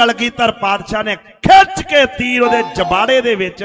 ਕਲਗੀਧਰ ਪਾਤਸ਼ਾਹ ਨੇ ਖਿੱਚ ਕੇ ਤੀਰ ਉਹਦੇ ਜਬਾੜੇ ਦੇ ਵਿੱਚ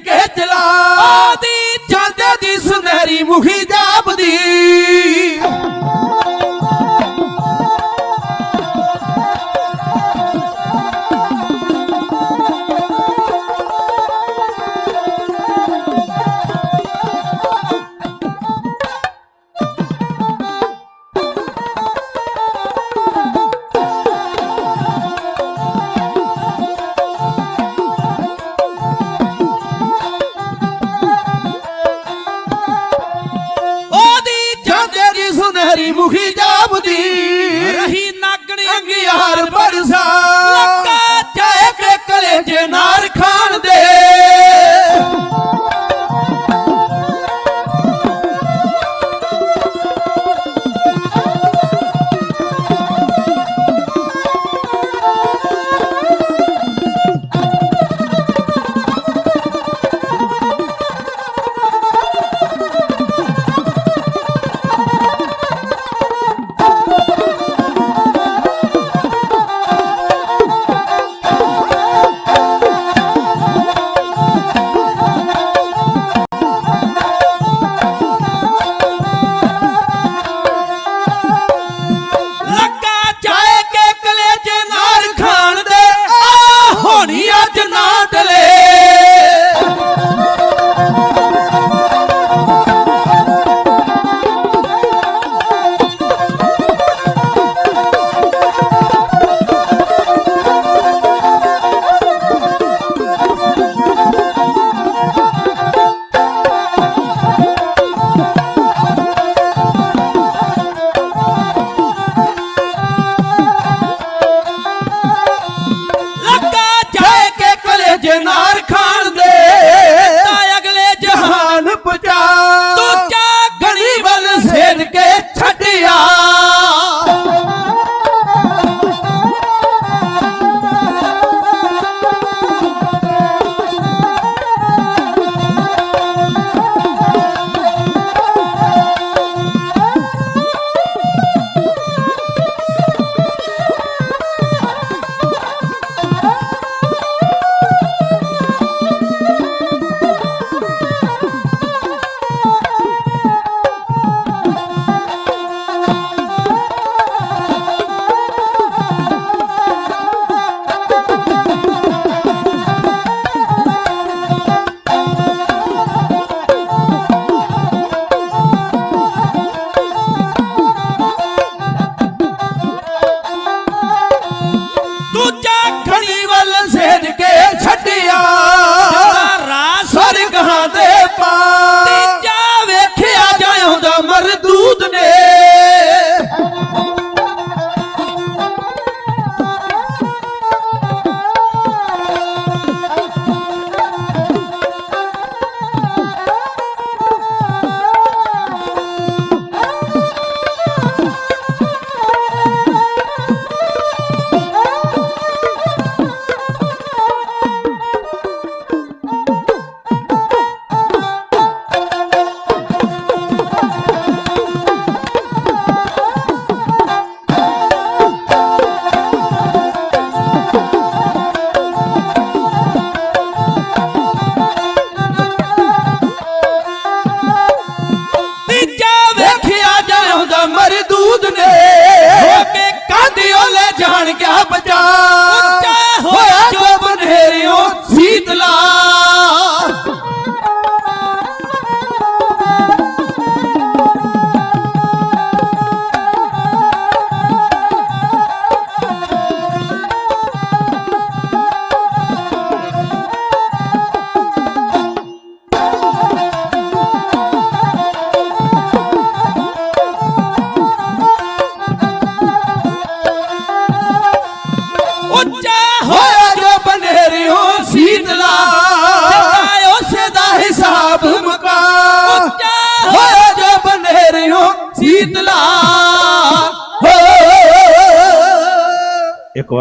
ਕੇ ਚਲਾ ਆਦੀ ਜਾਂਦੇ ਦੀ ਸੁਨਹਿਰੀ ਮੁਖੀ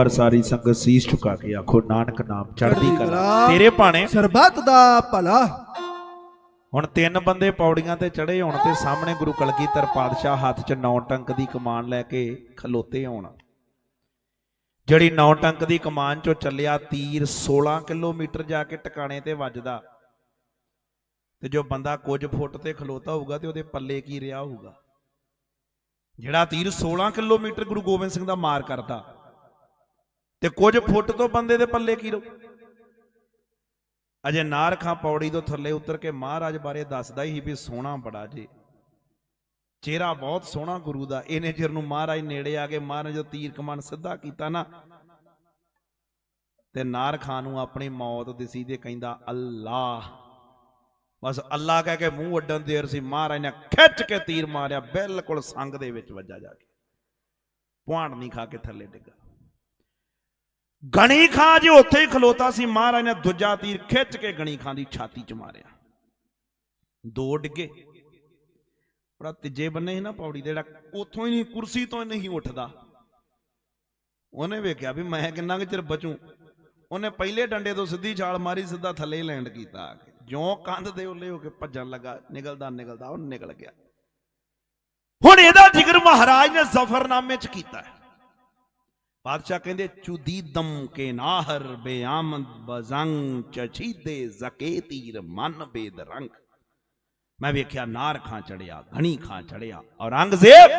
ਵਾਰ ਸਾਰੀ ਸੰਗਤ ਸੀਸ ਝੁਕਾ ਕੇ ਆਖੋ ਨਾਨਕ ਨਾਮ ਚੜ੍ਹਦੀ ਕਲਾ। ਤੇਰੇ ਭਾਣੇ। ਸਰਬੱਤ ਦਾ ਭਲਾ। ਹੁਣ ਤਿੰਨ ਬੰਦੇ ਪੌੜੀਆਂ ਤੇ ਚੜੇ ਹੋਣ ਤੇ ਸਾਹਮਣੇ ਗੁਰੂ ਕਲਗੀਧਰ ਪਾਤਸ਼ਾਹ ਹੱਥ 'ਚ ਨੌ ਟੰਕ ਦੀ ਕਮਾਨ ਲੈ ਕੇ ਖਲੋਤੇ ਹੋਣ। ਜਿਹੜੀ ਨੌ ਟੰਕ ਦੀ ਕਮਾਨ 'ਚੋਂ ਚੱਲਿਆ ਤੀਰ 16 ਕਿਲੋਮੀਟਰ ਜਾ ਕੇ ਟਿਕਾਣੇ ਤੇ ਵੱਜਦਾ। ਤੇ ਜੋ ਬੰਦਾ ਕੁਝ ਫੁੱਟ ਤੇ ਖਲੋਤਾ ਹੋਊਗਾ ਤੇ ਉਹਦੇ ਪੱਲੇ ਕੀ ਰਿਹਾ ਹੋਊਗਾ? ਜਿਹੜਾ ਤੀਰ 16 ਕਿਲੋਮੀਟਰ ਗੁਰੂ ਗੋਬਿੰਦ ਸਿੰਘ ਦਾ ਮਾਰ ਕਰਦਾ। ਤੇ ਕੁਝ ਫੁੱਟ ਤੋਂ ਬੰਦੇ ਦੇ ਪੱਲੇ ਕੀ ਰਹੂ ਅਜੇ ਨਾਰਖਾਂ ਪੌੜੀ ਤੋਂ ਥੱਲੇ ਉਤਰ ਕੇ ਮਹਾਰਾਜ ਬਾਰੇ ਦੱਸਦਾ ਹੀ ਵੀ ਸੋਹਣਾ ਬੜਾ ਜੇ। ਚਿਹਰਾ ਬਹੁਤ ਸੋਹਣਾ ਗੁਰੂ ਦਾ। ਇਹਨੇ ਚਿਰ ਨੂੰ ਮਹਾਰਾਜ ਨੇੜੇ ਆ ਕੇ ਮਹਾਰਾਜ ਜੋ ਤੀਰ ਕਮਾਨ ਸਿੱਧਾ ਕੀਤਾ ਨਾ। ਤੇ ਨਾਰ ਨਾਰਖਾਂ ਨੂੰ ਆਪਣੀ ਮੌਤ ਦਿਸੀ ਤੇ ਕਹਿੰਦਾ, ਅੱਲਾਹ। ਬਸ ਅੱਲਾ ਕਹਿ ਕੇ ਮੂੰਹ ਅੱਡਣ ਦੇਰ ਸੀ। ਮਹਾਰਾਜ ਨੇ ਖਿੱਚ ਕੇ ਤੀਰ ਮਾਰਿਆ। ਬਿਲਕੁਲ ਸੰਗ ਦੇ ਵਿੱਚ ਵੱਜਾ ਜਾ ਕੇ। ਪੁਆਂਡ ਨਹੀਂ ਖਾ ਕੇ ਥੱਲੇ ਡਿੱਗਾ। ਗਣੀ ਖਾਂ ਜੇ ਉੱਥੇ ਹੀ ਖਲੋਤਾ ਸੀ, ਮਹਾਰਾਜ ਨੇ ਦੂਜਾ ਤੀਰ ਖਿੱਚ ਕੇ ਗਣੀ ਖਾਂ ਦੀ ਛਾਤੀ 'ਚ ਮਾਰਿਆ। ਦੋ ਡਿੱਗੇ। ਬੜਾ ਤੀਜੇ ਬੰਨੇ ਸੀ ਨਾ ਪੌੜੀ ਦੇ ਜਿਹੜਾ ਉੱਥੋਂ ਹੀ ਨਹੀਂ, ਕੁਰਸੀ ਤੋਂ ਹੀ ਨਹੀਂ ਉੱਠਦਾ। ਉਹਨੇ ਵੇਖਿਆ ਵੀ ਮੈਂ ਕਿੰਨਾ ਕੁ ਚਿਰ ਬਚੂ। ਉਹਨੇ ਪਹਿਲੇ ਡੰਡੇ ਤੋਂ ਸਿੱਧੀ ਛਾਲ ਮਾਰੀ, ਸਿੱਧਾ ਥੱਲੇ ਲੈਂਡ ਕੀਤਾ ਆ ਕੇ। ਜਿਉਂ ਕੰਧ ਦੇ ਉੱਲੇ ਹੋ ਕੇ ਭੱਜਣ ਲੱਗਾ, ਨਿਕਲਦਾ ਨਿਕਲਦਾ, ਉਹ ਨਿਕਲ ਗਿਆ। ਹੁਣ ਇਹਦਾ ਜ਼ਿਕਰ ਮਹਾਰਾਜ ਨੇ ਜ਼ਫਰਨਾਮੇ 'ਚ ਕੀਤਾ ਹੈ। ਬਾਦਸ਼ਾਹ ਕਹਿੰਦੇ ਚੁਦੀਦਮ ਕੇ ਨਾਹਰ ਬੇਆਮਦ ਬਜ਼ੰਗ, ਚਛੀਦੇ ਜ਼ਕੇ ਮਨ ਬੇਦ ਰੰਗ। ਮੈਂ ਵੇਖਿਆ ਨਾਰ ਖਾਂ ਚੜਿਆ, ਘਣੀ ਖਾਂ ਚੜਿਆ, ਔਰੰਗਜ਼ੇਬ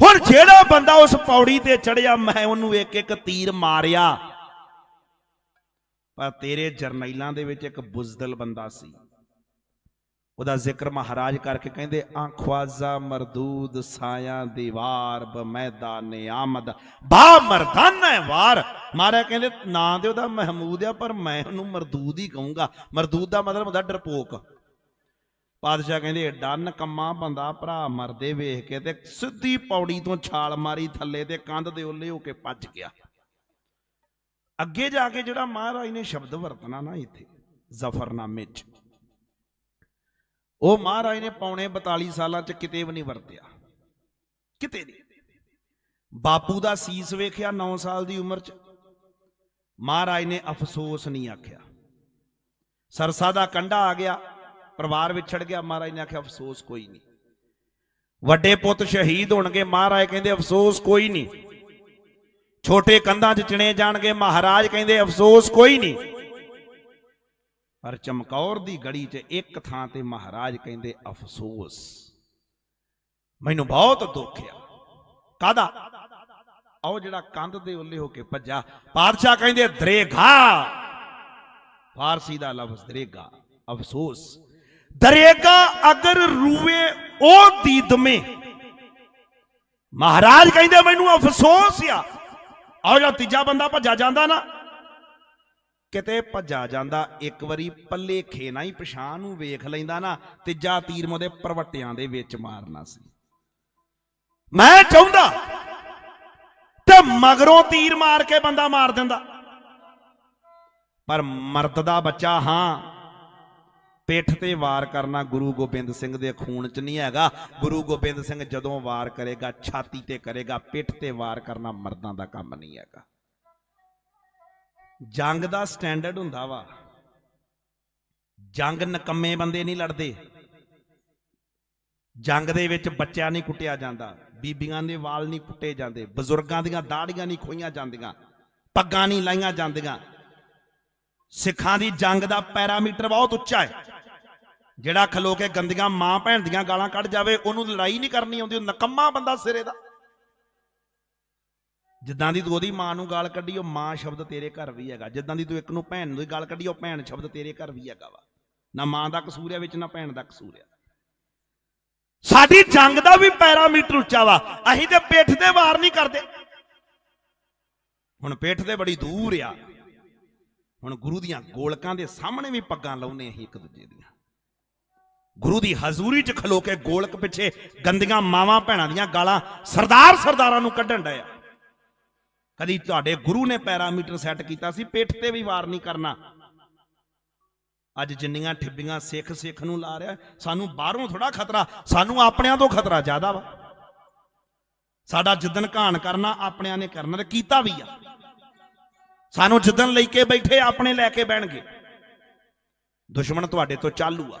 ਹੁਣ ਜਿਹੜਾ ਬੰਦਾ ਉਸ ਪੌੜੀ ਤੇ ਚੜਿਆ, ਮੈਂ ਉਹਨੂੰ ਇੱਕ ਇੱਕ ਤੀਰ ਮਾਰਿਆ। ਪਰ ਤੇਰੇ ਜਰਨੈਲਾਂ ਦੇ ਵਿੱਚ ਇੱਕ ਬੁਜ਼ਦਲ ਬੰਦਾ ਸੀ। ਉਹਦਾ ਜ਼ਿਕਰ ਮਹਾਰਾਜ ਕਰਕੇ ਕਹਿੰਦੇ ਆਖਵਾਜ਼ਾ ਮਰਦੂਦ ਸਾਇਆ ਦੀਵਾਰ ਬਮੈਦਾ ਨਿਆਮਦ ਬਾ ਮਰਦਾਨਾ ਵਾਰ। ਮਾਰਿਆ ਕਹਿੰਦੇ, ਨਾਂ ਤੇ ਉਹਦਾ ਮਹਿਮੂਦ ਆ, ਪਰ ਮੈਂ ਉਹਨੂੰ ਮਰਦੂਦ ਹੀ ਕਹੂੰਗਾ। ਮਰਦੂਦ ਦਾ ਮਤਲਬ ਹੁੰਦਾ ਡਰਪੋਕ। ਪਾਦਸ਼ਾਹ ਕਹਿੰਦੇ, ਡੰਨ ਕੰਮਾ ਬੰਦਾ, ਭਰਾ ਮਰਦੇ ਵੇਖ ਕੇ ਤੇ ਸਿੱਧੀ ਪੌੜੀ ਤੋਂ ਛਾਲ ਮਾਰੀ ਥੱਲੇ ਤੇ ਕੰਧ ਦੇ ਉੱਲੇ ਹੋ ਕੇ ਭੱਜ ਗਿਆ। ਅੱਗੇ ਜਾ ਕੇ ਜਿਹੜਾ ਮਹਾਰਾਜ ਨੇ ਸ਼ਬਦ ਵਰਤਣਾ ਨਾ ਇੱਥੇ, ਜ਼ਫਰਨਾਮੇ 'ਚ। ਉਹ ਮਹਾਰਾਜ ਨੇ ਪੌਣੇ 42 ਸਾਲਾਂ 'ਚ ਕਿਤੇ ਵੀ ਨਹੀਂ ਵਰਤਿਆ। ਕਿਤੇ ਨਹੀਂ। ਬਾਪੂ ਦਾ ਸੀਸ ਵੇਖਿਆ 9 ਸਾਲ ਦੀ ਉਮਰ 'ਚ। ਮਹਾਰਾਜ ਨੇ ਅਫਸੋਸ ਨਹੀਂ ਆਖਿਆ। ਸਰਸਾ ਦਾ ਕੰਡਾ ਆ ਗਿਆ, ਪਰਿਵਾਰ ਵਿਛੜ ਗਿਆ, ਮਹਾਰਾਜ ਨੇ ਆਖਿਆ, ਅਫਸੋਸ ਕੋਈ ਨਹੀਂ। ਵੱਡੇ ਪੁੱਤ ਸ਼ਹੀਦ ਹੋਣਗੇ, ਮਹਾਰਾਜ ਕਹਿੰਦੇ, ਅਫਸੋਸ ਕੋਈ ਨਹੀਂ। ਛੋਟੇ ਕੰਧਾਂ 'ਚ ਚਿਣੇ ਜਾਣਗੇ, ਮਹਾਰਾਜ ਕਹਿੰਦੇ, ਅਫਸੋਸ ਕੋਈ ਨਹੀਂ। ਪਰ ਚਮਕੌਰ ਦੀ ਗੜੀ 'ਚ ਇੱਕ ਥਾਂ ਤੇ ਮਹਾਰਾਜ ਕਹਿੰਦੇ, ਅਫਸੋਸ, ਮੈਨੂੰ ਬਹੁਤ ਦੁੱਖ ਆ। ਕਾਦਾ ਆਓ ਜਿਹੜਾ ਕੰਧ ਦੇ ਉੱਲੇ ਹੋ ਕੇ ਭੱਜਾ, ਪਾਤਸ਼ਾਹ ਕਹਿੰਦੇ, ਦਰੇਗਾ। ਫਾਰਸੀ ਦਾ ਲਫ਼ਜ਼ ਦਰੇਗਾ, ਅਫਸੋਸ। ਦਰੇਗਾ ਅਗਰ ਰੂਵੇ ਉਹ ਦੀਦਮੇ ਮਹਾਰਾਜ ਕਹਿੰਦੇ, ਮੈਨੂੰ ਅਫਸੋਸ ਆ। ਆਓ ਜਿਹੜਾ ਤੀਜਾ ਬੰਦਾ ਭੱਜਾ ਜਾਂਦਾ ਨਾ ਕਿਤੇ ਭੱਜਾ ਜਾਂਦਾ, ਇੱਕ ਵਾਰੀ ਪੱਲੇ ਖੇਨਾ ਹੀ ਪਛਾਣ ਨੂੰ ਵੇਖ ਲੈਂਦਾ ਨਾ ਤੀਜਾ ਤੀਰ ਮੋਦੇ ਪਰਵਟਿਆਂ ਦੇ ਵਿੱਚ ਮਾਰਨਾ ਸੀ। ਮੈਂ ਚਾਹੁੰਦਾ ਤੇ ਮਗਰੋਂ ਤੀਰ ਮਾਰ ਕੇ ਬੰਦਾ ਮਾਰ ਦਿੰਦਾ। ਪਰ ਮਰਦ ਦਾ ਬੱਚਾ ਹਾਂ, ਪਿੱਠ ਤੇ ਵਾਰ ਕਰਨਾ ਗੁਰੂ ਗੋਬਿੰਦ ਸਿੰਘ ਦੇ ਖੂਨ 'ਚ ਨਹੀਂ ਹੈਗਾ। ਗੁਰੂ ਗੋਬਿੰਦ ਸਿੰਘ ਜਦੋਂ ਵਾਰ ਕਰੇਗਾ, ਛਾਤੀ ਤੇ ਕਰੇਗਾ, ਪਿੱਠ ਤੇ ਵਾਰ ਕਰਨਾ ਮਰਦਾਂ ਦਾ ਕੰਮ ਨਹੀਂ ਹੈਗਾ। ਜੰਗ ਦਾ ਸਟੈਂਡਰਡ ਹੁੰਦਾ ਵਾ। ਜੰਗ ਨਕੰਮੇ ਬੰਦੇ ਨਹੀਂ ਲੜਦੇ। ਜੰਗ ਦੇ ਵਿੱਚ ਬੱਚਿਆਂ ਨਹੀਂ ਕੁੱਟਿਆ ਜਾਂਦਾ। ਬੀਬੀਆਂ ਦੇ ਵਾਲ ਨਹੀਂ ਕੁੱਟੇ ਜਾਂਦੇ। ਬਜ਼ੁਰਗਾਂ ਦੀਆਂ ਦਾੜੀਆਂ ਨਹੀਂ ਖੋਈਆਂ ਜਾਂਦੀਆਂ। ਪੱਗਾਂ ਨਹੀਂ ਲਾਈਆਂ ਜਾਂਦੀਆਂ। ਸਿੱਖਾਂ ਦੀ ਜੰਗ ਦਾ ਪੈਰਾਮੀਟਰ ਬਹੁਤ ਉੱਚਾ ਹੈ। ਜਿਹੜਾ ਖਲੋ ਕੇ ਗੰਦੀਆਂ ਮਾਂ ਭੈਣ ਦੀਆਂ ਗਾਲਾਂ ਕੱਢ ਜਾਵੇ, ਉਹਨੂੰ ਲੜਾਈ ਨਹੀਂ ਕਰਨੀ ਆਉਂਦੀ। ਉਹ ਨਕੰਮਾ ਬੰਦਾ ਸਿਰੇ ਦਾ। ਜਿੱਦਾਂ ਦੀ ਤੂੰ ਉਹਦੀ ਮਾਂ ਨੂੰ ਗਾਲ ਕੱਢੀ, ਉਹ ਮਾਂ ਸ਼ਬਦ ਤੇਰੇ ਘਰ ਵੀ ਹੈਗਾ। ਜਿੱਦਾਂ ਦੀ ਤੂੰ ਇੱਕ ਨੂੰ ਭੈਣ ਨੂੰ ਗਾਲ ਕੱਢੀ, ਉਹ ਭੈਣ ਸ਼ਬਦ ਤੇਰੇ ਘਰ ਵੀ ਹੈਗਾ ਵਾ। ਨਾ ਮਾਂ ਦਾ ਕਸੂਰ ਹੈ ਵਿੱਚ, ਨਾ ਭੈਣ ਦਾ ਕਸੂਰ ਹੈ ਸਾਡੀ ਜੰਗ ਦਾ ਵੀ ਪੈਰਾਮੀਟਰ ਉੱਚਾ ਵਾ। ਅਸੀਂ ਤੇ ਪਿੱਠ ਦੇ ਵਾਰ ਨਹੀਂ ਕਰਦੇ। ਹੁਣ ਪਿੱਠ ਤੇ ਬੜੀ ਦੂਰ ਆ। ਹੁਣ ਗੁਰੂ ਦੀਆਂ ਗੋਲਕਾਂ ਦੇ ਸਾਹਮਣੇ ਵੀ ਪੱਗਾਂ ਲਾਉਨੇ ਅਸੀਂ ਇੱਕ ਦੂਜੇ ਦੀਆਂ। ਗੁਰੂ ਦੀ ਹਜ਼ੂਰੀ 'ਚ ਖਲੋ ਕੇ ਗੋਲਕ ਪਿੱਛੇ ਗੰਦੀਆਂ ਮਾਵਾਂ, ਭੈਣਾਂ ਦੀਆਂ ਗਾਲਾਂ ਸਰਦਾਰ ਸਰਦਾਰਾਂ ਨੂੰ ਕੱਢਣ ਡਿਆ ਕਦੀ ਤੁਹਾਡੇ ਗੁਰੂ ਨੇ ਪੈਰਾਮੀਟਰ ਸੈੱਟ ਕੀਤਾ ਸੀ, ਪਿੱਠ ਤੇ ਵੀ ਵਾਰ ਨਹੀਂ ਕਰਨਾ। ਅੱਜ ਜਿੰਨੀਆਂ ਠਿੱਬੀਆਂ ਸਿੱਖ ਸਿੱਖ ਨੂੰ ਲਾ ਰਿਹਾ, ਸਾਨੂੰ ਬਾਹਰੋਂ ਥੋੜਾ ਖਤਰਾ, ਸਾਨੂੰ ਆਪਣਿਆਂ ਤੋਂ ਖਤਰਾ ਜ਼ਿਆਦਾ ਵਾ। ਸਾਡਾ ਜਿੱਦਨ ਘਾਣ ਕਰਨਾ, ਆਪਣਿਆਂ ਨੇ ਕਰਨਾ ਤੇ ਕੀਤਾ ਵੀ ਆ। ਸਾਨੂੰ ਜਿੱਦਨ ਲੈ ਕੇ ਬੈਠੇ, ਆਪਣੇ ਲੈ ਕੇ ਬਹਿਣਗੇ। ਦੁਸ਼ਮਣ ਤੁਹਾਡੇ ਤੋਂ ਚਾਲੂ ਆ।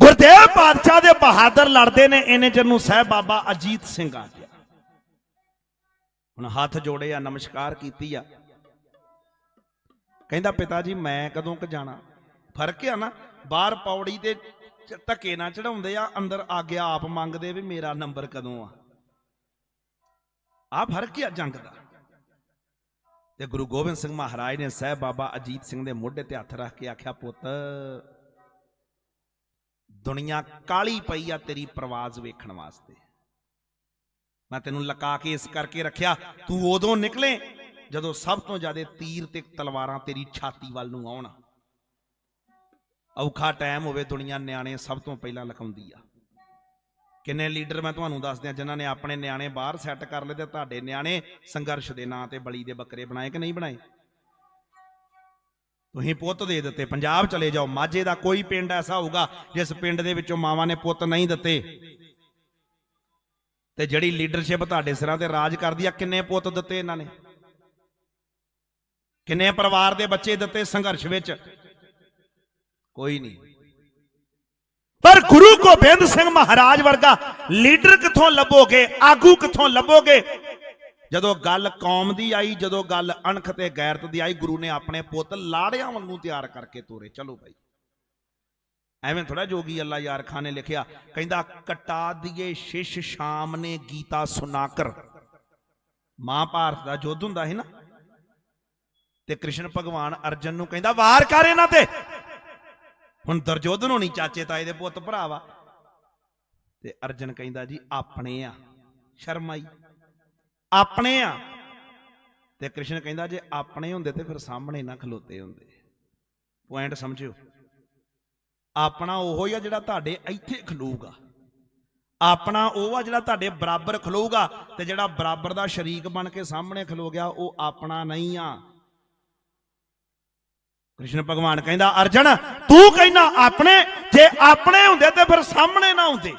ਗੁਰਦੇਵ ਪਾਤਸ਼ਾਹ ਦੇ ਬਹਾਦਰ ਲੜਦੇ ਨੇ, ਇਹਨੇ ਚਿਰ ਨੂੰ ਸਹਿਬ ਬਾਬਾ ਅਜੀਤ ਸਿੰਘ ਆ ਹੁਣ ਹੱਥ ਜੋੜੇ ਆ, ਨਮਸਕਾਰ ਕੀਤੀ ਆ। ਕਹਿੰਦਾ, ਪਿਤਾ ਜੀ, ਮੈਂ ਕਦੋਂ ਕ ਜਾਣਾ? ਫ਼ਰਕ ਆ ਨਾ, ਬਾਹਰ ਪੌੜੀ ਤੇ ਧੱਕੇ ਨਾ ਚੜਾਉਂਦੇ ਆ, ਅੰਦਰ ਆਗਿਆ ਆਪ ਮੰਗਦੇ ਵੀ ਮੇਰਾ ਨੰਬਰ ਕਦੋਂ ਆ। ਆ ਫ਼ਰਕ ਆ ਜੰਗ ਦਾ। ਤੇ ਗੁਰੂ ਗੋਬਿੰਦ ਸਿੰਘ ਮਹਾਰਾਜ ਨੇ ਸਹਿਬ ਬਾਬਾ ਅਜੀਤ ਸਿੰਘ ਦੇ ਮੋਢੇ ਤੇ ਹੱਥ ਰੱਖ ਕੇ ਆਖਿਆ, ਪੁੱਤ, ਦੁਨੀਆ ਕਾਲੀ ਪਈ ਆ ਤੇਰੀ ਪ੍ਰਵਾਜ਼ ਵੇਖਣ ਵਾਸਤੇ। ਮੈਂ ਤੈਨੂੰ ਲਕਾ ਕੇ ਇਸ ਕਰਕੇ ਰੱਖਿਆ, ਤੂੰ ਉਦੋਂ ਨਿਕਲੇ ਜਦੋਂ ਸਭ ਤੋਂ ਜ਼ਿਆਦਾ ਤੀਰ ਤੇ ਤਲਵਾਰਾਂ ਤੇਰੀ ਛਾਤੀ ਵੱਲ ਨੂੰ ਆਉਣ। ਔਖਾ ਟਾਈਮ ਹੋਵੇ ਦੁਨੀਆ ਨਿਆਣੇ ਸਭ ਤੋਂ ਪਹਿਲਾਂ ਲਖਾਉਂਦੀ ਆ। ਕਿੰਨੇ ਲੀਡਰ ਮੈਂ ਤੁਹਾਨੂੰ ਦੱਸ ਦਿਆਂ ਜਿਨ੍ਹਾਂ ਨੇ ਆਪਣੇ ਨਿਆਣੇ ਬਾਹਰ ਸੈੱਟ ਕਰ ਲਏ ਤੇ ਤੁਹਾਡੇ ਨਿਆਣੇ ਸੰਘਰਸ਼ ਦੇ ਨਾਂ ਤੇ ਬਲੀ ਦੇ ਬੱਕਰੇ ਬਣਾਏ ਕਿ ਨਹੀਂ ਬਣਾਏ? ਤੁਸੀਂ ਪੁੱਤ ਦੇ ਦਿੱਤੇ, ਪੰਜਾਬ ਚਲੇ ਜਾਓ, ਮਾਝੇ ਦਾ ਕੋਈ ਪਿੰਡ ਐਸਾ ਹੋਊਗਾ ਜਿਸ ਪਿੰਡ ਦੇ ਵਿੱਚੋਂ ਮਾਵਾਂ ਨੇ ਪੁੱਤ ਨਹੀਂ ਦਿੱਤੇ। ਤੇ ਜਿਹੜੀ ਲੀਡਰਸ਼ਿਪ ਤੁਹਾਡੇ ਸਿਰਾਂ ਤੇ ਰਾਜ ਕਰਦੀ ਆ, ਕਿੰਨੇ ਪੁੱਤ ਦਿੱਤੇ ਇਹਨਾਂ ਨੇ? ਕਿੰਨੇ ਪਰਿਵਾਰ ਦੇ ਬੱਚੇ ਦਿੱਤੇ ਸੰਘਰਸ਼ ਵਿੱਚ? ਕੋਈ ਨਹੀਂ। ਪਰ ਗੁਰੂ ਗੋਬਿੰਦ ਸਿੰਘ ਮਹਾਰਾਜ ਵਰਗਾ ਲੀਡਰ ਕਿੱਥੋਂ ਲੱਭੋਗੇ? ਆਗੂ ਕਿੱਥੋਂ ਲੱਭੋਗੇ? ਜਦੋਂ ਗੱਲ ਕੌਮ ਦੀ ਆਈ, ਜਦੋਂ ਗੱਲ ਅਣਖ ਤੇ ਗੈਰਤ ਦੀ ਆਈ, ਗੁਰੂ ਨੇ ਆਪਣੇ ਪੁੱਤ ਲਾੜਿਆਂ ਵਾਂਗੂ ਤਿਆਰ ਕਰਕੇ ਤੋਰੇ। ਚਲੋ ਭਾਈ। ਐਵੇਂ ਥੋੜਾ ਜੋਗੀ ਅੱਲਾ ਯਾਰ ਖਾਨ ਨੇ ਲਿਖਿਆ, ਕਹਿੰਦਾ, ਕਟਾ ਦੀਏ ਸ਼ਿਸ਼ ਸ਼ਾਮ ਨੇ ਗੀਤਾ ਸੁਨਾਕਰ ਮਹਾਭਾਰਤ ਦਾ ਯੁੱਧ ਹੁੰਦਾ ਸੀ ਨਾ, ਤੇ ਕ੍ਰਿਸ਼ਨ ਭਗਵਾਨ ਅਰਜਨ ਨੂੰ ਕਹਿੰਦਾ, ਵਾਰ ਕਰ ਇਹਨਾਂ ਤੇ। ਹੁਣ ਦਰਜੋਧਨ ਹੋਣੀ ਚਾਚੇ ਤਾਏ ਦੇ ਪੁੱਤ ਭਰਾਵਾ। ਤੇ ਅਰਜਨ ਕਹਿੰਦਾ, ਜੀ, ਆਪਣੇ ਆ, ਸ਼ਰਮ ਆਈ। ਆਪਣੇ ਆ? ਤੇ ਕ੍ਰਿਸ਼ਨ ਕਹਿੰਦਾ, ਜੇ ਆਪਣੇ ਹੁੰਦੇ ਤੇ ਫਿਰ ਸਾਹਮਣੇ ਨਾ ਖਲੋਤੇ ਹੁੰਦੇ। ਪੁਆਇੰਟ ਸਮਝਿਓ। ਆਪਣਾ ਉਹ ਹੀ ਆ ਜਿਹੜਾ ਤੁਹਾਡੇ ਇੱਥੇ ਖਲੋਊਗਾ। ਆਪਣਾ ਉਹ ਆ ਜਿਹੜਾ ਤੁਹਾਡੇ ਬਰਾਬਰ ਖਲੋਊਗਾ ਤੇ ਜਿਹੜਾ ਬਰਾਬਰ ਦਾ ਸ਼ਰੀਕ ਬਣ ਕੇ ਸਾਹਮਣੇ ਖਲੋ ਗਿਆ, ਉਹ ਆਪਣਾ ਨਹੀਂ ਆ। ਕ੍ਰਿਸ਼ਨ ਭਗਵਾਨ ਕਹਿੰਦਾ, ਅਰਜਨ, ਤੂੰ ਕਹਿੰਦਾ ਆਪਣੇ, ਜੇ ਆਪਣੇ ਹੁੰਦੇ ਤੇ ਫਿਰ ਸਾਹਮਣੇ ਨਾ ਹੁੰਦੇ।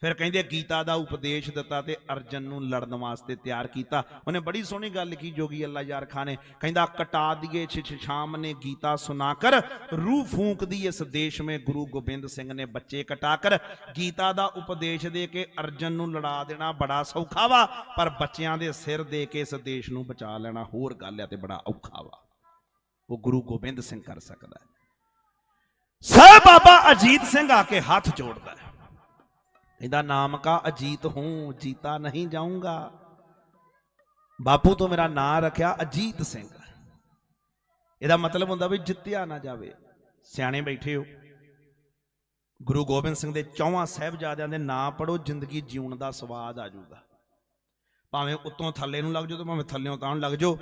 ਫਿਰ ਕਹਿੰਦੇ ਗੀਤਾ ਦਾ ਉਪਦੇਸ਼ ਦਿੱਤਾ ਤੇ ਅਰਜਨ ਨੂੰ ਲੜਨ ਵਾਸਤੇ ਤਿਆਰ ਕੀਤਾ। ਉਹਨੇ ਬੜੀ ਸੋਹਣੀ ਗੱਲ ਕੀ ਜੋਗੀ ਅੱਲਾ ਯਾਰ ਖਾਨ ਨੇ। ਕਹਿੰਦਾ, ਕਟਾ ਦਿਏ, ਛਿਛ ਸ਼ਾਮ ਨੇ ਗੀਤਾ ਸੁਣਾ ਕਰ। ਰੂਹ ਫੂਕਦੀ ਇਸ ਦੇਸ਼ ਮੇ ਗੁਰੂ ਗੋਬਿੰਦ ਸਿੰਘ ਨੇ ਬੱਚੇ ਕਟਾ ਕਰ। ਗੀਤਾ ਦਾ ਉਪਦੇਸ਼ ਦੇ ਕੇ ਅਰਜਨ ਨੂੰ ਲੜਾ ਦੇਣਾ ਬੜਾ ਸੌਖਾ ਵਾ, ਪਰ ਬੱਚਿਆਂ ਦੇ ਸਿਰ ਦੇ ਕੇ ਇਸ ਦੇਸ਼ ਨੂੰ ਬਚਾ ਲੈਣਾ ਹੋਰ ਗੱਲ ਆ ਤੇ ਬੜਾ ਔਖਾ ਵਾ। ਉਹ ਗੁਰੂ ਗੋਬਿੰਦ ਸਿੰਘ ਕਰ ਸਕਦਾ ਹੈ। ਸਹਿ ਬਾਬਾ ਅਜੀਤ ਸਿੰਘ ਆ ਕੇ ਹੱਥ ਜੋੜਦਾ ਹੈ। ਇਹਦਾ ਨਾਮ ਕਾ ਅਜੀਤ ਹੂੰ, ਜੀਤਾ ਨਹੀਂ ਜਾਊਂਗਾ। ਬਾਪੂ ਤੋਂ ਮੇਰਾ ਨਾਂ ਰੱਖਿਆ ਅਜੀਤ ਸਿੰਘ। ਇਹਦਾ ਮਤਲਬ ਹੁੰਦਾ ਵੀ ਜਿੱਤਿਆ ਨਾ ਜਾਵੇ। ਸਿਆਣੇ ਬੈਠੇ ਹੋ। ਗੁਰੂ ਗੋਬਿੰਦ ਸਿੰਘ ਦੇ ਚੌਵਾਂ ਸਾਹਿਬਜ਼ਾਦਿਆਂ ਦੇ ਨਾਂ ਪੜੋ ਜ਼ਿੰਦਗੀ ਜਿਉਣ ਦਾ ਸਵਾਦ ਆ ਜਾਊਗਾ। ਭਾਵੇਂ ਉੱਤੋਂ ਥੱਲੇ ਨੂੰ ਲੱਗ ਜਾਓ ਤੇ ਭਾਵੇਂ ਥੱਲੇੋਂ ਤਾਂ ਲੱਗ ਜਾਓ।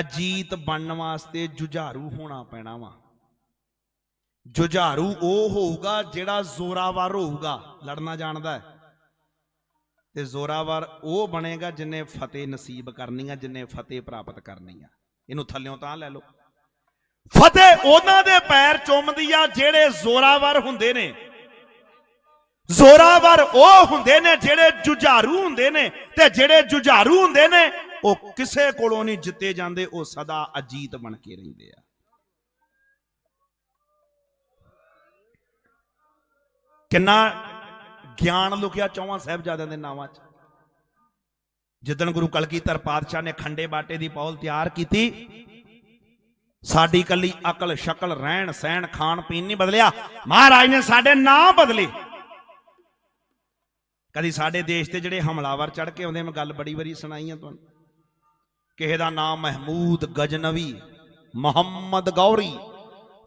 ਅਜੀਤ ਬਣਨ ਵਾਸਤੇ ਜੁਝਾਰੂ ਹੋਣਾ ਪੈਣਾ ਵਾ। ਜੁਝਾਰੂ ਉਹ ਹੋਊਗਾ ਜਿਹੜਾ ਜ਼ੋਰਾਵਰ ਹੋਊਗਾ, ਲੜਨਾ ਜਾਣਦਾ ਹੈ। ਤੇ ਜ਼ੋਰਾਵਰ ਉਹ ਬਣੇਗਾ ਜਿਨੇ ਫਤਿਹ ਨਸੀਬ ਕਰਨੀ ਆ ਜਿਨੇ ਫਤਿਹ ਪ੍ਰਾਪਤ ਕਰਨੀ ਆ ਇਹਨੂੰ ਥੱਲਿਓਂ ਤਾਂ ਲੈ ਲਓ। ਫਤਿਹ ਉਹਨਾਂ ਦੇ ਪੈਰ ਚੁੰਮਦੀ ਆ ਜਿਹੜੇ ਜ਼ੋਰਾਵਰ ਹੁੰਦੇ ਨੇ। ਜ਼ੋਰਾਵਰ ਉਹ ਹੁੰਦੇ ਨੇ ਜਿਹੜੇ ਜੁਝਾਰੂ ਹੁੰਦੇ ਨੇ ਤੇ ਜਿਹੜੇ ਜੁਝਾਰੂ ਹੁੰਦੇ ਨੇ, ਉਹ ਕਿਸੇ ਕੋਲੋਂ ਨਹੀਂ ਜਿੱਤੇ ਜਾਂਦੇ, ਉਹ ਸਦਾ ਅਜੀਤ ਬਣ ਕੇ ਰਹਿੰਦੇ ਆ। ਕਿੰਨਾ ਗਿਆਨ ਲੁਕਿਆ ਚੌਵਾਂ ਸਾਹਿਬਜ਼ਾਦਿਆਂ ਦੇ ਨਾਵਾਂ 'ਚ। ਜਿੱਦਣ ਗੁਰੂ ਕਲਗੀਧਰ ਪਾਤਸ਼ਾਹ ਨੇ ਖੰਡੇ ਬਾਟੇ ਦੀ ਪੌਲ ਤਿਆਰ ਕੀਤੀ, ਸਾਡੀ ਕੱਲੀ ਅਕਲ, ਸ਼ਕਲ, ਰਹਿਣ, ਸਹਿਣ, ਖਾਣ, ਪੀਣ ਨਹੀਂ ਬਦਲਿਆ। ਮਹਾਰਾਜ ਨੇ ਸਾਡੇ ਨਾਂ ਬਦਲੇ। ਕਦੀ ਸਾਡੇ ਦੇਸ਼ ਤੇ ਜਿਹੜੇ ਹਮਲਾਵਰ ਚੜ ਕੇ ਆਉਂਦੇ ਮੈਂ ਗੱਲ ਬੜੀ ਵਾਰੀ ਸੁਣਾਈ ਆ ਤੁਹਾਨੂੰ। ਕਿਸੇ ਦਾ ਨਾਮ ਮਹਿਮੂਦ ਗਜਨਵੀ, ਮੁਹੰਮਦ ਗੌਰੀ,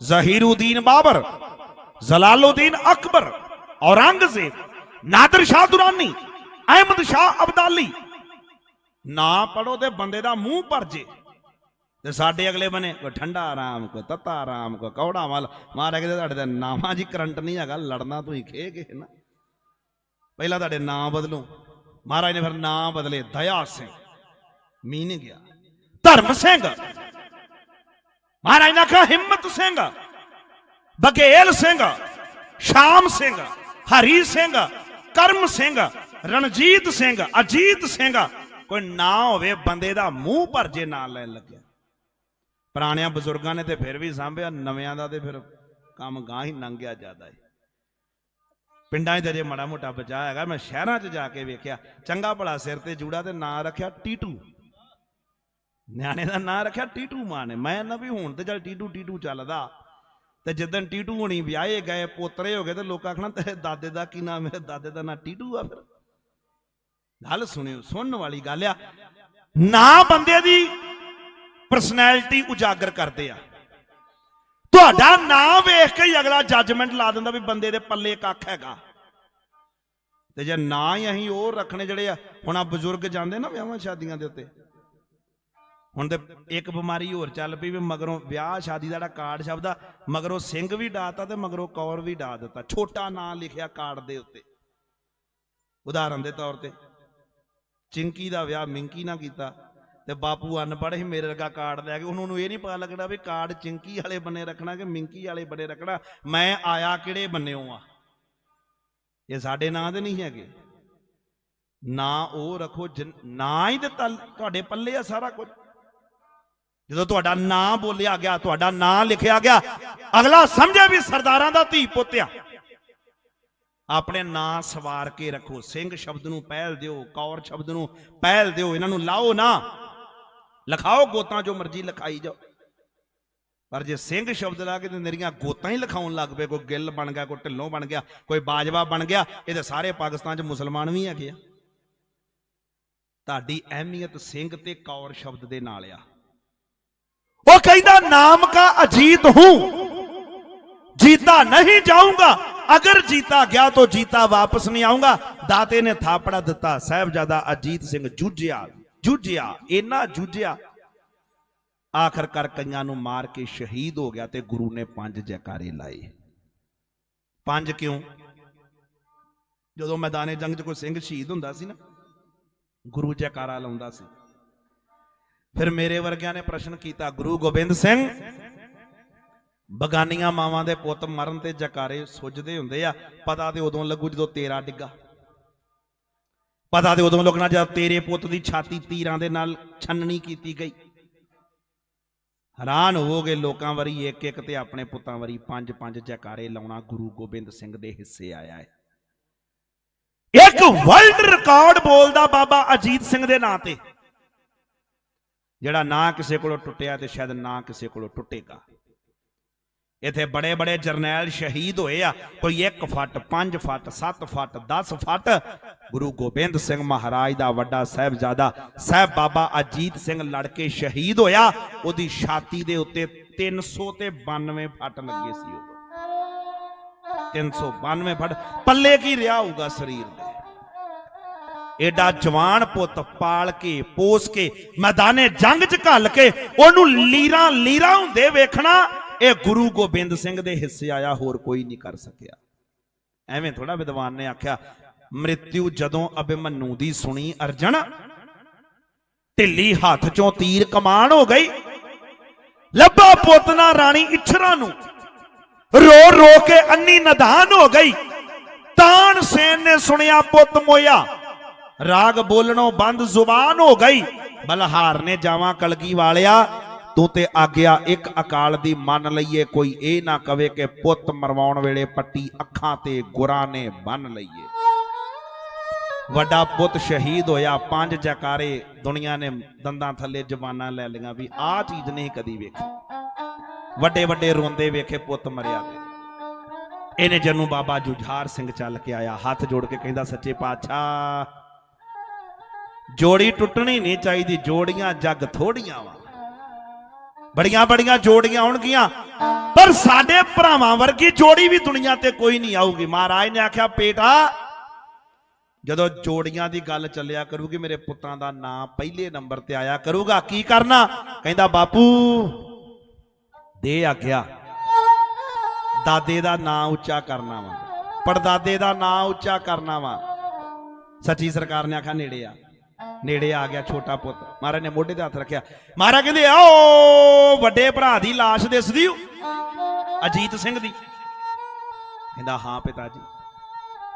ਜ਼ਹੀਰੁਦੀਨ ਬਾਬਰ, ਜ਼ਲਾਲੁਦੀਨ ਅਕਬਰ ਔਰੰਗਜ਼ੇਬ, ਨਾਦਰ ਸ਼ਾਹ ਦੁਰਾਨੀ, ਅਹਿਮਦ ਸ਼ਾਹ ਅਬਦਾਲੀ। ਨਾ ਪੜੋ ਤੇ ਬੰਦੇ ਦਾ ਮੂੰਹ ਭਰ ਜੇ। ਤੇ ਸਾਡੇ ਅਗਲੇ ਬਨੇ ਕੋ ਠੰਡਾ ਆਰਾਮ ਕੋ ਤਤਾ ਆਰਾਮ ਕੋ ਕੌੜਾ ਮਲ। ਮਹਾਰਾਜ ਕਿਤੇ ਤੁਹਾਡੇ ਦਾ ਨਾਮਾਂ ਜੀ ਕਰੰਟ ਨਹੀਂ ਹੈਗਾ, ਲੜਨਾ ਤੁਸੀਂ ਖੇ ਕੇ ਨਾ। ਪਹਿਲਾਂ ਤੁਹਾਡੇ ਨਾਂ ਬਦਲੋ। ਮਹਾਰਾਜ ਨੇ ਫਿਰ ਨਾਂ ਬਦਲੇ, ਦਇਆ ਸਿੰਘ। ਮੀਨ ਗਿਆ। ਧਰਮ ਸਿੰਘ। ਮਹਾਰਾਜ ਨੇ ਆਖਿਆ, ਹਿੰਮਤ ਸਿੰਘ। ਬਘੇਲ ਸਿੰਘ। ਸ਼ਾਮ ਸਿੰਘ। ਹਰੀ ਸਿੰਘ, ਕਰਮ ਸਿੰਘ, ਰਣਜੀਤ ਸਿੰਘ, ਅਜੀਤ ਸਿੰਘ। ਕੋਈ ਨਾਂ ਹੋਵੇ, ਬੰਦੇ ਦਾ ਮੂੰਹ ਭਰ ਜੇ ਨਾਂ ਲੈਣ ਲੱਗਿਆ। ਪੁਰਾਣਿਆਂ ਬਜ਼ੁਰਗਾਂ ਨੇ ਤੇ ਫਿਰ ਵੀ ਸਾਂਭਿਆ, ਨਵਿਆਂ ਦਾ ਤੇ ਫਿਰ ਕੰਮ ਗਾਂ ਹੀ ਲੰਘਿਆ ਜ਼ਿਆਦਾ ਹੈ ਪਿੰਡਾਂ 'ਚ ਜੇ ਮਾੜਾ ਮੋਟਾ ਬਚਾ ਹੈਗਾ, ਮੈਂ ਸ਼ਹਿਰਾਂ 'ਚ ਜਾ ਕੇ ਵੇਖਿਆ, ਚੰਗਾ ਭਲਾ ਸਿਰ ਤੇ ਜੂੜਾ ਤੇ ਨਾਂ ਰੱਖਿਆ ਟੀਟੂ। ਨਿਆਣੇ ਦਾ ਨਾਂ ਰੱਖਿਆ ਟੀਟੂ ਮਾਂ ਨੇ, ਮੈਂ ਨਾ ਵੀ ਹੁਣ ਤੇ ਚੱਲ ਟੀਟੂ ਟੀਟੂ ਚੱਲਦਾ। ਤੇ ਜਿੱਦਣ ਟੀਟੂ ਹੋਣੀ ਵਿਆਹੇ ਗਏ, ਪੋਤਰੇ ਹੋ ਗਏ ਤੇ ਲੋਕ ਆਖਣਾ, ਤੇਰੇ ਦਾਦੇ ਦਾ ਕੀ ਨਾਮ ਹੈ? ਦਾਦੇ ਦਾ ਨਾਂ ਟੀਟੂ ਆ ਫਿਰ। ਗੱਲ ਸੁਣਿਓ, ਸੁਣਨ ਵਾਲੀ ਗੱਲ ਆ। ਨਾ ਬੰਦੇ ਦੀ ਪਰਸਨੈਲਿਟੀ ਉਜਾਗਰ ਕਰਦੇ ਆ। ਤੁਹਾਡਾ ਨਾਂ ਵੇਖ ਕੇ ਹੀ ਅਗਲਾ ਜੱਜਮੈਂਟ ਲਾ ਦਿੰਦਾ ਵੀ ਬੰਦੇ ਦੇ ਪੱਲੇ ਕੱਖ ਹੈਗਾ। ਤੇ ਜੇ ਨਾਂ ਹੀ ਅਸੀਂ ਉਹ ਰੱਖਣੇ ਜਿਹੜੇ ਆ, ਹੁਣ ਆ ਬਜ਼ੁਰਗ ਜਾਂਦੇ ਨਾ ਵਿਆਹਾਂ ਸ਼ਾਦੀਆਂ ਦੇ ਉੱਤੇ ਹੁਣ ਤੇ ਇੱਕ ਬਿਮਾਰੀ ਹੋਰ ਚੱਲ ਪਈ ਵੀ ਮਗਰੋਂ ਵਿਆਹ ਸ਼ਾਦੀ ਦਾ ਜਿਹੜਾ ਕਾਰਡ ਸ਼ਬਦ ਆ ਮਗਰੋਂ ਸਿੰਘ ਵੀ ਡਾਤਾ ਤੇ ਮਗਰੋਂ ਕੌਰ ਵੀ ਡਾ ਦਿੱਤਾ। ਛੋਟਾ ਨਾਂ ਲਿਖਿਆ ਕਾਰਡ ਦੇ ਉੱਤੇ। ਉਦਾਹਰਨ ਦੇ ਤੌਰ ਤੇ, ਚਿੰਕੀ ਦਾ ਵਿਆਹ ਮਿੰਕੀ ਨਾਲ ਕੀਤਾ ਤੇ ਬਾਪੂ ਅਨਪੜ੍ਹ ਹੀ ਮੇਰੇ ਵਰਗਾ ਕਾਰਡ ਲੈ ਕੇ ਉਹਨੂੰ ਨੂੰ ਇਹ ਨਹੀਂ ਪਤਾ ਲੱਗਣਾ ਵੀ ਕਾਰਡ ਚਿੰਕੀ ਵਾਲੇ ਬੰਨੇ ਰੱਖਣਾ ਕਿ ਮਿੰਕੀ ਵਾਲੇ ਬੰਨੇ ਰੱਖਣਾ। ਮੈਂ ਆਇਆ ਕਿਹੜੇ ਬੰਨਿਓ ਆ? ਇਹ ਸਾਡੇ ਨਾਂ ਦੇ ਨਹੀਂ ਹੈਗੇ। ਨਾ ਉਹ ਰੱਖੋ ਜਿਨ- ਨਾ ਹੀ ਤੇ ਤੁਹਾਡੇ ਪੱਲੇ ਆ ਸਾਰਾ ਕੁਝ। ਜਦੋਂ ਤੁਹਾਡਾ ਨਾਂ ਬੋਲਿਆ ਗਿਆ, ਤੁਹਾਡਾ ਨਾਂ ਲਿਖਿਆ ਗਿਆ, ਅਗਲਾ ਸਮਝੇ ਵੀ ਸਰਦਾਰਾਂ ਦਾ ਧੀ ਪੁੱਤ ਆ। ਆਪਣੇ ਨਾਂ ਸਵਾਰ ਕੇ ਰੱਖੋ। ਸਿੰਘ ਸ਼ਬਦ ਨੂੰ ਪਹਿਲ ਦਿਓ, ਕੌਰ ਸ਼ਬਦ ਨੂੰ ਪਹਿਲ ਦਿਓ, ਇਹਨਾਂ ਨੂੰ ਲਾਓ ਨਾ। ਲਿਖਾਓ ਗੋਤਾਂ ਜੋ ਮਰਜ਼ੀ ਲਿਖਾਈ ਜਾਓ। ਪਰ ਜੇ ਸਿੰਘ ਸ਼ਬਦ ਲਾ ਕੇ ਤੇ ਮੇਰੀਆਂ ਗੋਤਾਂ ਹੀ ਲਿਖਾਉਣ ਲੱਗ ਪਏ, ਕੋਈ ਗਿੱਲ ਬਣ ਗਿਆ, ਕੋਈ ਢਿੱਲੋਂ ਬਣ ਗਿਆ, ਕੋਈ ਬਾਜਵਾ ਬਣ ਗਿਆ, ਇਹ ਤਾਂ ਸਾਰੇ ਪਾਕਿਸਤਾਨ 'ਚ ਮੁਸਲਮਾਨ ਵੀ ਹੈਗੇ ਆ। ਤੁਹਾਡੀ ਅਹਿਮੀਅਤ ਸਿੰਘ ਤੇ ਕੌਰ ਸ਼ਬਦ ਦੇ ਨਾਲ ਆ। ਉਹ ਕਹਿੰਦਾ ਨਾਮ ਕਾ ਅਜੀਤ ਹੂੰ जीता नहीं जाऊंगा अगर जीता गया तो जीता वापस नहीं आऊंगा ਦਾਤੇ ਨੇ ਥਾਪੜਾ ਦਿੱਤਾ ਸਾਹਿਬਜ਼ਾਦਾ ਅਜੀਤ ਸਿੰਘ ਜੂਝਿਆ ਜੂਝਿਆ ਇੰਨਾ ਜੂਝਿਆ ਆਖਰਕਾਰ ਕਈਆਂ ਨੂੰ ਮਾਰ ਕੇ ਸ਼ਹੀਦ ਹੋ ਗਿਆ ਤੇ ਗੁਰੂ ਨੇ ਪੰਜ ਜੈਕਾਰੇ ਲਾਏ ਪੰਜ ਕਿਉਂ ਜਦੋਂ ਮੈਦਾਨੇ ਜੰਗ 'ਚ ਕੋਈ ਸਿੰਘ ਸ਼ਹੀਦ ਹੁੰਦਾ ਸੀ ਨਾ ਗੁਰੂ ਜੈਕਾਰਾ ਲਾਉਂਦਾ ਸੀ ਫਿਰ ਮੇਰੇ ਵਰਗਿਆਂ ਨੇ ਪ੍ਰਸ਼ਨ ਕੀਤਾ, ਗੁਰੂ ਗੋਬਿੰਦ ਸਿੰਘ, ਬਗਾਨੀਆਂ ਮਾਵਾਂ ਦੇ ਪੁੱਤ ਮਰਨ ਤੇ ਜਕਾਰੇ ਸੁੱਜਦੇ ਹੁੰਦੇ ਆ, ਪਤਾ ਤੇ ਉਦੋਂ ਲੱਗੂ ਜਦੋਂ ਤੇਰਾ ਡਿੱਗਾ। ਪਤਾ ਤੇ ਉਦੋਂ ਲੱਗਣਾ ਜਦ ਤੇਰੇ ਪੁੱਤ ਦੀ ਛਾਤੀ ਤੀਰਾਂ ਦੇ ਨਾਲ ਛੰਨਣੀ ਕੀਤੀ ਗਈ। ਹੈਰਾਨ ਹੋਵੋਗੇ ਲੋਕਾਂ ਵਰੀ ਇੱਕ ਇੱਕ ਤੇ ਆਪਣੇ ਪੁੱਤਾਂ ਵਰੀ ਪੰਜ ਪੰਜ ਜਕਾਰੇ ਲਾਉਣਾ ਗੁਰੂ ਗੋਬਿੰਦ ਸਿੰਘ ਦੇ ਹਿੱਸੇ ਆਇਆ ਹੈ। ਇੱਕ ਵਰਲਡ ਰਿਕਾਰਡ ਬੋਲਦਾ ਬਾਬਾ ਅਜੀਤ ਸਿੰਘ ਦੇ ਨਾਂ ਤੇ। ਜਿਹੜਾ ਨਾ ਕਿਸੇ ਕੋਲੋਂ ਟੁੱਟਿਆ ਤੇ ਸ਼ਾਇਦ ਨਾ ਕਿਸੇ ਕੋਲੋਂ ਟੁੱਟੇਗਾ। ਇੱਥੇ ਬੜੇ ਬੜੇ ਜਰਨੈਲ ਸ਼ਹੀਦ ਹੋਏ ਆ। ਕੋਈ ਇੱਕ ਫੱਟ, ਪੰਜ ਫੱਟ, ਸੱਤ ਫੱਟ 10 ਫੱਟ। ਗੁਰੂ ਗੋਬਿੰਦ ਸਿੰਘ ਮਹਾਰਾਜ ਦਾ ਵੱਡਾ ਸਾਹਿਬਜ਼ਾਦਾ ਸਾਹਿਬ ਬਾਬਾ ਅਜੀਤ ਸਿੰਘ ਲੜ ਕੇ ਸ਼ਹੀਦ ਹੋਇਆ। ਉਹਦੀ ਛਾਤੀ ਦੇ ਉੱਤੇ 300 ਤੇ 92 ਫੱਟ ਲੱਗੇ ਸੀ ਉਦੋਂ। 392 ਫੱਟ। ਪੱਲੇ ਕੀ ਰਿਹਾ ਹੋਊਗਾ ਸਰੀਰ ਦੇ ਏਡਾ ਜਵਾਨ ਪੁੱਤ ਪਾਲ ਕੇ, ਪੋਸ ਕੇ, ਮੈਦਾਨੇ ਜੰਗ 'ਚ ਘੱਲ ਕੇ ਉਹਨੂੰ ਲੀਰਾਂ ਲੀਰਾਂ ਹੁੰਦੇ ਵੇਖਣਾ, ਇਹ ਗੁਰੂ ਗੋਬਿੰਦ ਸਿੰਘ ਦੇ ਹਿੱਸੇ ਆਇਆ, ਹੋਰ ਕੋਈ ਨਹੀਂ ਕਰ ਸਕਿਆ। ਐਵੇਂ ਥੋੜਾ ਵਿਦਵਾਨ ਨੇ ਆਖਿਆ ਮ੍ਰਿਤਿਉ ਜਦੋਂ ਅਭਿਮਨੂ ਦੀ ਸੁਣੀ ਅਰਜਨ ਢਿੱਲੀ ਹੱਥ ਚੋਂ ਤੀਰ ਕਮਾਨ ਹੋ ਗਈ। ਲੱਭਾ ਪੋਤਨਾ ਰਾਣੀ ਇਛਰਾ ਨੂੰ, ਰੋ ਰੋ ਕੇ ਅੰਨੀ ਨਦਾਨ ਹੋ ਗਈ। ਤਾਨ ਸੇਨ ਨੇ ਸੁਣਿਆ ਪੁੱਤ ਮੋਇਆ ਰਾਗ ਬੋਲਣੋਂ ਬੰਦ ਜ਼ੁਬਾਨ ਹੋ ਗਈ। ਬਲਹਾਰ ਨੇ ਜਾਵਾਂ ਕਲਗੀ ਵਾਲਿਆ, ਤੂੰ ਤੇ ਆਗਿਆ ਇੱਕ ਅਕਾਲ ਦੀ ਮੰਨ ਲਈਏ, ਕੋਈ ਇਹ ਨਾ ਕਵੇ ਕਿ ਪੁੱਤ ਮਰਵਾਉਣ ਵੇਲੇ ਪੱਟੀ ਅੱਖਾਂ ਤੇ ਗੁਰਾਂ ਨੇ ਬੰਨ ਲਈਏ। ਵੱਡਾ ਪੁੱਤ ਸ਼ਹੀਦ ਹੋਇਆ, ਪੰਜ ਜਕਾਰੇ ਦੁਨੀਆ ਨੇ ਦੰਦਾਂ ਥੱਲੇ ਜ਼ਬਾਨਾਂ ਲੈ ਲਈਆਂ ਵੀ ਆਹ ਚੀਜ਼ ਨਹੀਂ ਕਦੀ ਵੇਖੀ। ਵੱਡੇ ਵੱਡੇ ਰੋਂਦੇ ਵੇਖੇ ਪੁੱਤ ਮਰਿਆ ਤੇ ਇਹਨੇ ਜਨੂੰ ਬਾਬਾ ਜੁਝਾਰ ਸਿੰਘ ਚੱਲ ਕੇ ਆਇਆ, ਹੱਥ ਜੋੜ ਕੇ ਕਹਿੰਦਾ, ਸੱਚੇ ਪਾਤਸ਼ਾਹ ਜੋੜੀ ਟੁੱਟਣੀ ਨਹੀਂ ਚਾਹੀਦੀ, ਜੋੜੀਆਂ ਜੱਗ ਥੋੜੀਆਂ ਵਾ। ਬੜੀਆਂ ਬੜੀਆਂ ਜੋੜੀਆਂ ਹੋਣਗੀਆਂ ਪਰ ਸਾਡੇ ਭਰਾਵਾਂ ਵਰਗੀ ਜੋੜੀ ਵੀ ਦੁਨੀਆ ਤੇ ਕੋਈ ਨਹੀਂ ਆਊਗੀ। ਮਹਾਰਾਜ ਨੇ ਆਖਿਆ, ਬੇਟਾ, ਜਦੋਂ ਜੋੜੀਆਂ ਦੀ ਗੱਲ ਚੱਲਿਆ ਕਰੂਗੀ, ਮੇਰੇ ਪੁੱਤਾਂ ਦਾ ਨਾਂ ਪਹਿਲੇ ਨੰਬਰ ਤੇ ਆਇਆ ਕਰੂਗਾ, ਕੀ ਕਰਨਾ? ਕਹਿੰਦਾ, ਬਾਪੂ, ਦੇ ਆਗਿਆ। ਦਾਦੇ ਦਾ ਨਾਂ ਉੱਚਾ ਕਰਨਾ ਵਾ। ਪੜਦਾਦੇ ਦਾ ਨਾਂ ਉੱਚਾ ਕਰਨਾ ਵਾ। ਸੱਚੀ ਸਰਕਾਰ ਨੇ ਆਖਿਆ, ਨੇੜੇ ਆ। ਨੇੜੇ ਆ ਗਿਆ ਛੋਟਾ ਪੁੱਤ। ਮਹਾਰਾਜ ਨੇ ਮੋਢੇ ਤੇ ਹੱਥ ਰੱਖਿਆ। ਮਹਾਰਾਜ ਕਹਿੰਦੇ, ਆਓ, ਵੱਡੇ ਭਰਾ ਦੀ ਲਾਸ਼ ਦਿਸਦੀ ਓ ਅਜੀਤ ਸਿੰਘ ਦੀ। ਕਹਿੰਦਾ, ਹਾਂ ਪਿਤਾ ਜੀ।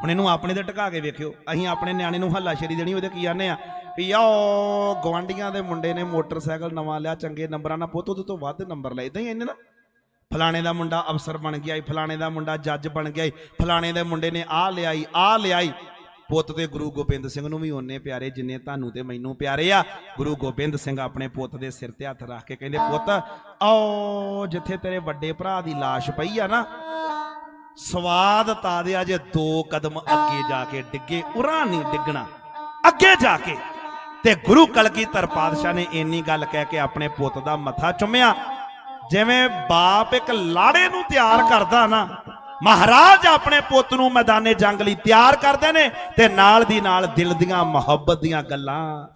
ਹੁਣ ਇਹਨੂੰ ਆਪਣੇ ਤੇ ਟਿਕਾ ਕੇ ਵੇਖਿਓ। ਅਸੀਂ ਆਪਣੇ ਨਿਆਣੇ ਨੂੰ ਹੱਲਾ ਸ਼ੇਰੀ ਦੇਣੀ, ਉਹਦੇ ਕੀ ਆਨੇ ਆ? ਵੀ ਆਓ ਗਵਾਂਡੀਆਂ ਦੇ ਮੁੰਡੇ ਨੇ ਮੋਟਰਸਾਈਕਲ ਨਵਾਂ ਲਿਆ, ਚੰਗੇ ਨੰਬਰਾਂ ਨਾਲ। ਪੁੱਤ, ਉਹਦੇ ਤੋਂ ਵੱਧ ਨੰਬਰ ਲਏ ਇਦਾਂ ਹੀ ਇਹਨੇ ਨਾ। ਫਲਾਣੇ ਦਾ ਮੁੰਡਾ ਅਫਸਰ ਬਣ ਗਿਆ ਈ, ਫਲਾਣੇ ਦਾ ਮੁੰਡਾ ਜੱਜ ਬਣ ਗਿਆ ਈ, ਫਲਾਣੇ ਦੇ ਮੁੰਡੇ ਨੇ ਆਹ ਲਿਆਈ ਆਹ ਲਿਆਈ। ਪੁੱਤ ਤੇ ਗੁਰੂ ਗੋਬਿੰਦ ਸਿੰਘ ਨੂੰ ਵੀ ਓਨੇ ਪਿਆਰੇ, ਜਿੰਨੇ ਤੁਹਾਨੂੰ ਤੇ ਮੈਨੂੰ ਪਿਆਰੇ ਆ। ਗੁਰੂ ਗੋਬਿੰਦ ਸਿੰਘ ਆਪਣੇ ਪੁੱਤ ਦੇ ਸਿਰ ਤੇ ਹੱਥ ਰੱਖ ਕੇ ਕਹਿੰਦੇ, ਪੁੱਤ, ਆਓ ਜਿੱਥੇ ਤੇਰੇ ਵੱਡੇ ਭਰਾ ਦੀ ਲਾਸ਼ ਪਈ ਆ ਨਾ, ਸਵਾਦ ਤਾਂ ਦੇ ਅਜੇ ਦੋ ਕਦਮ ਅੱਗੇ ਜਾ ਕੇ ਡਿੱਗੇ, ਉਰਾ ਨਹੀਂ ਡਿੱਗਣਾ, ਅੱਗੇ ਜਾ ਕੇ। ਤੇ ਗੁਰੂ ਕਲਗੀਧਰ ਪਾਤਸ਼ਾਹ ਨੇ ਇੰਨੀ ਗੱਲ ਕਹਿ ਕੇ ਆਪਣੇ ਪੁੱਤ ਦਾ ਮੱਥਾ ਚੁੰਮਿਆ। ਜਿਵੇਂ ਬਾਪ ਇੱਕ ਲਾੜੇ ਨੂੰ ਤਿਆਰ ਕਰਦਾ ਨਾ ਮਹਾਰਾਜ ਆਪਣੇ ਪੁੱਤ ਨੂੰ ਮੈਦਾਨੇ ਜੰਗ ਲਈ ਤਿਆਰ ਕਰਦੇ ਨੇ ਤੇ ਨਾਲ ਦੀ ਨਾਲ ਦਿਲ ਦੀਆਂ ਮੁਹੱਬਤ ਦੀਆਂ ਗੱਲਾਂ।